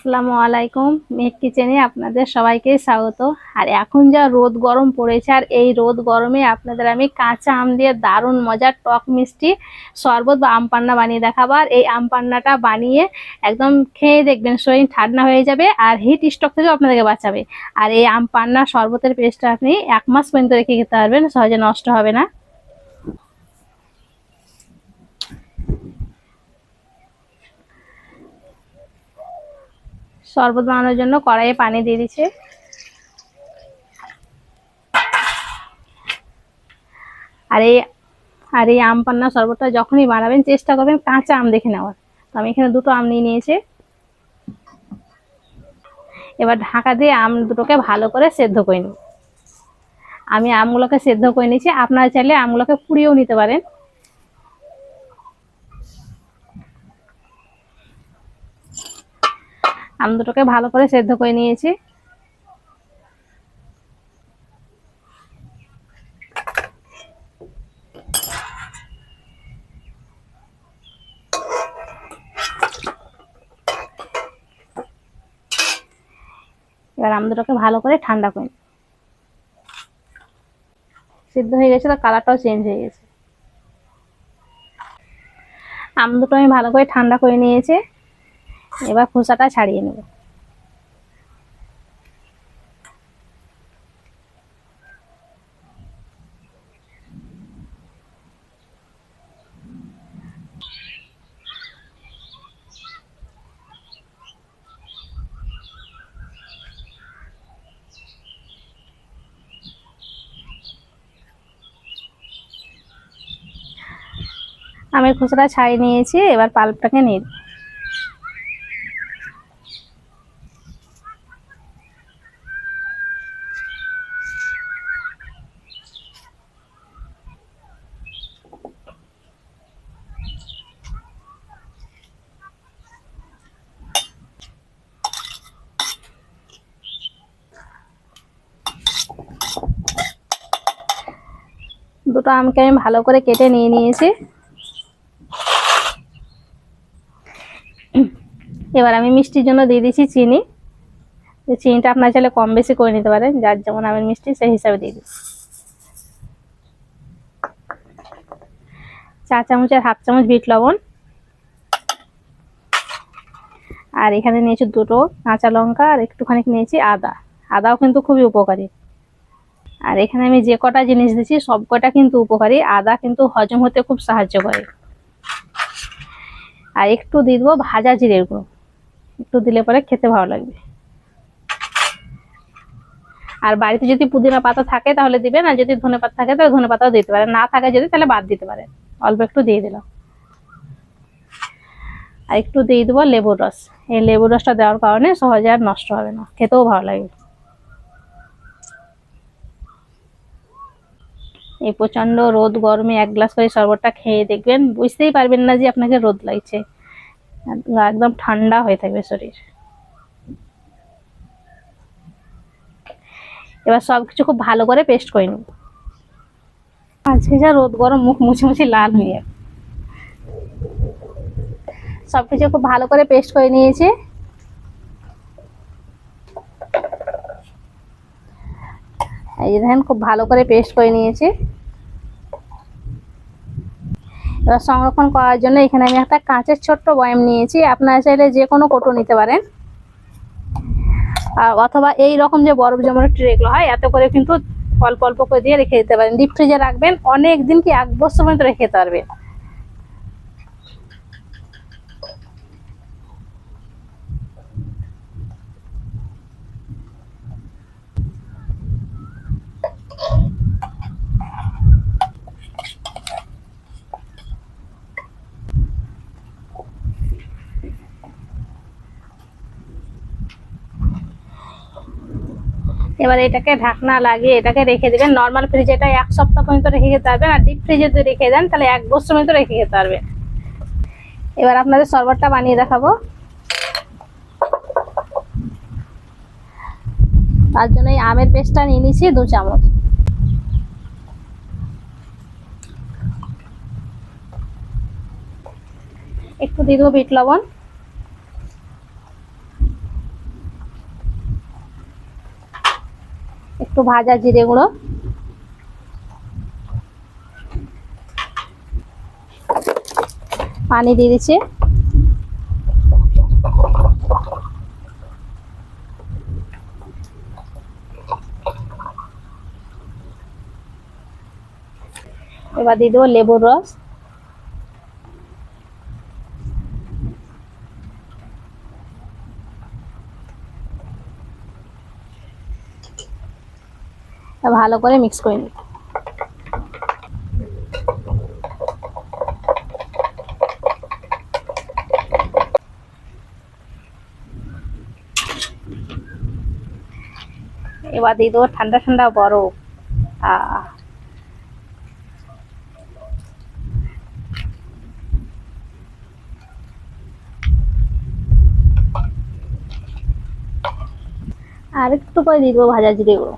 আসসালামু আলাইকুম। মেঘ কিচেনে আপনাদের সবাইকে স্বাগত। আর এখন যা রোদ গরম পড়েছে, আর এই রোদ গরমে আপনাদের আমি কাঁচা আম দিয়ে দারুণ মজার টক মিষ্টি শরবত বা আম পান্না বানিয়ে দেখাবো। আর এই আম পান্নাটা বানিয়ে একদম খেয়ে দেখবেন, শরীর ঠান্ডা হয়ে যাবে আর হিট স্টক থেকেও আপনাদেরকে বাঁচাবে। আর এই আম পান্না শরবতের পেস্টটা আপনি এক মাস পর্যন্ত রেখে খেতে পারবেন, সহজে নষ্ট হবে না। শরবত বানানোর জন্য কড়াইয়ে পানি দিয়ে দিচ্ছে। আর এই আর এই আম পান্না শরবতটা যখনই বানাবেন, চেষ্টা করবেন কাঁচা আম দেখে নেওয়ার। তো আমি এখানে দুটো আম নিয়ে নিয়েছি। এবার ঢাকা দিয়ে আম দুটোকে ভালো করে সেদ্ধ করে নিই। আমি আমগুলোকে সেদ্ধ করে নিয়েছি। আপনারা চাইলে আমগুলোকে পুড়িয়েও নিতে পারেন। আম দুটোকে ভালো করে সেদ্ধ করে নিয়েছি। এবার আম দুটোকে ভালো করে ঠান্ডা করে। সিদ্ধ হয়ে গেছে, তো কালারটাও চেঞ্জ হয়ে গেছে। আম দুটো আমি ভালো করে ঠান্ডা করে নিয়েছি। এবার খোসাটা ছাড়িয়ে নেব। আমি খোসাটা ছাড়িয়ে নিয়েছি এবার পাল্পটাকে নিয়ে দুটো আমকে আমি ভালো করে কেটে নিয়ে নিয়েছি। এবার আমি মিষ্টির জন্য দিয়ে দিচ্ছি চিনি। চিনিটা আপনার চাইলে কম বেশি করে নিতে পারেন, যার যেমন আমের মিষ্টি সেই হিসাবে দিয়ে দিই চা চামচের হাফ চামচ বিট লবণ। আর এখানে নিয়েছি দুটো কাঁচা লঙ্কা আর একটুখানি নিয়েছি আদা। আদাও কিন্তু খুবই উপকারী। আর এখানে আমি যে কটা জিনিস দিচ্ছি সব কটা কিন্তু উপকারী। আদা কিন্তু হজম হতে খুব সাহায্য করে। আর একটু দিয়ে দেবো ভাজা জিরের গুঁড়ো। একটু দিলে পরে খেতে ভালো লাগবে। আর বাড়িতে যদি পুদিনা পাতা থাকে তাহলে দিবেন, আর যদি ধনে পাতা থাকে তাহলে ধনে পাতাও দিতে পারেন। না থাকে যদি তাহলে বাদ দিতে পারেন। অল্প একটু দিয়ে দিলাম। আর একটু দিয়ে দেবো লেবুর রস। এই লেবুর রসটা দেওয়ার কারণে সহজে আর নষ্ট হবে না। খেতেও ভালো লাগবে। এই প্রচণ্ড রোদ গরমে এক গ্লাস করে শরবতটা খেয়ে দেখবেন বুঝতেই পারবেন না যে আপনাকে রোদ লাগছে। একদম ঠান্ডা হয়ে থাকবে শরীর। এবার সবকিছু খুব ভালো করে পেস্ট করে নেব আজকে যা রোদ গরম, মুখ মুছে মুছে লাল হয়ে যাবে। সবকিছু খুব ভালো করে পেস্ট করে নিয়েছি। এই দেখেন, খুব ভালো করে পেস্ট করে নিয়েছি। এবার সংরক্ষণ করার জন্য এখানে আমি একটা কাঁচের ছোট্ট বয়াম নিয়েছি। আপনারা চাইলে যে কোনো কোটো নিতে পারেন। আর অথবা এই রকম যে বরফ জমানোর ট্রেগুলো হয়, এত করে কিন্তু অল্প অল্প করে দিয়ে রেখে দিতে পারেন। ডিপ ফ্রিজে রাখবেন, অনেক দিন কি এক বছর পর্যন্ত রেখে দিতে পারবেন। এবার এটাকে ঢাকনা লাগিয়ে এটাকে রেখে দেবেন। নর্মাল ফ্রিজে এটা এক সপ্তাহ পর্যন্ত রেখে খেতে পারবেন আর ডিপ ফ্রিজে যদি রেখে দেন, তাহলে এক বছর পর্যন্ত রেখে খেতে পারবেন। এবার আপনাদের শরবতটা বানিয়ে দেখাবো। তার জন্য এই আমের পেস্টটা নিয়ে নিয়েছি দু চামচ। একটু দিয়ে দেবো বিট লবণ। একটু ভাজা জিরে গুঁড়ো। পানি দিয়ে দিচ্ছি। এবার দিয়ে দেবো লেবুর রস। ভালো করে মিক্স করে নিই। এবার দিয়ে দেবো ঠান্ডা ঠান্ডা বরফ। আর একটু করে দিয়ে দেবো ভাজা জিরে গুঁড়ো।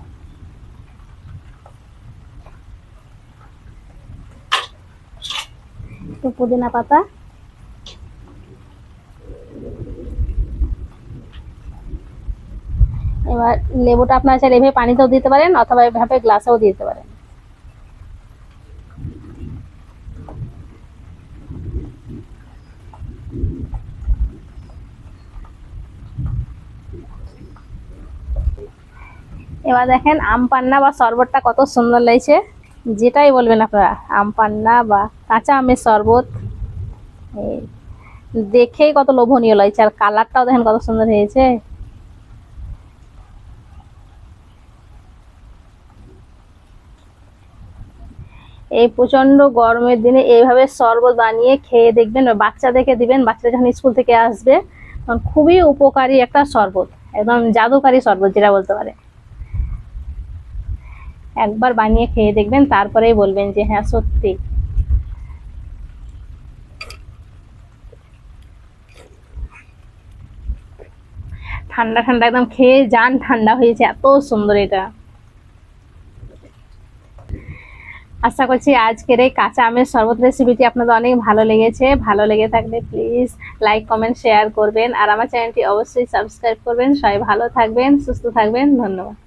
পুদিনা পাতা। এবার লেবুটা আপনার চাইলে এভাবে পানিতেও দিতে পারেন অথবা এভাবে গ্লাসেও দিতে পারেন। এবার দেখেন আম পান্না বা শরবতটা কত সুন্দর লাগছে। যেটাই বলবেন আপনারা, আম পান্না বা কাঁচা আমের শরবত। দেখেই কত লোভনীয় লাগছে, আর কালারটাও দেখেন কত সুন্দর হয়েছে। এই প্রচণ্ড গরমের দিনে এইভাবে শরবত বানিয়ে খেয়ে দেখবেন বাচ্চাদেরকে দিবেন বাচ্চারা যখন স্কুল থেকে আসবে, তখন খুবই উপকারী একটা শরবত, একদম জাদুকারী শরবত যেটা বলতে পারে। একবার বানিয়ে খেয়ে দেখবেন, তারপরেই বলবেন যে হ্যাঁ সত্যি। ঠান্ডা ঠান্ডা, একদম খেয়ে যান, ঠান্ডা হয়েছে, এত সুন্দর এটা। আশা করছি আজকের এই কাঁচা আমের শরবত রেসিপিটি আপনাদের অনেক ভালো লেগেছে। ভালো লেগে থাকলে প্লিজ লাইক কমেন্ট শেয়ার করবেন। আর আমার চ্যানেলটি অবশ্যই সাবস্ক্রাইব করবেন। সবাই ভালো থাকবেন, সুস্থ থাকবেন। ধন্যবাদ।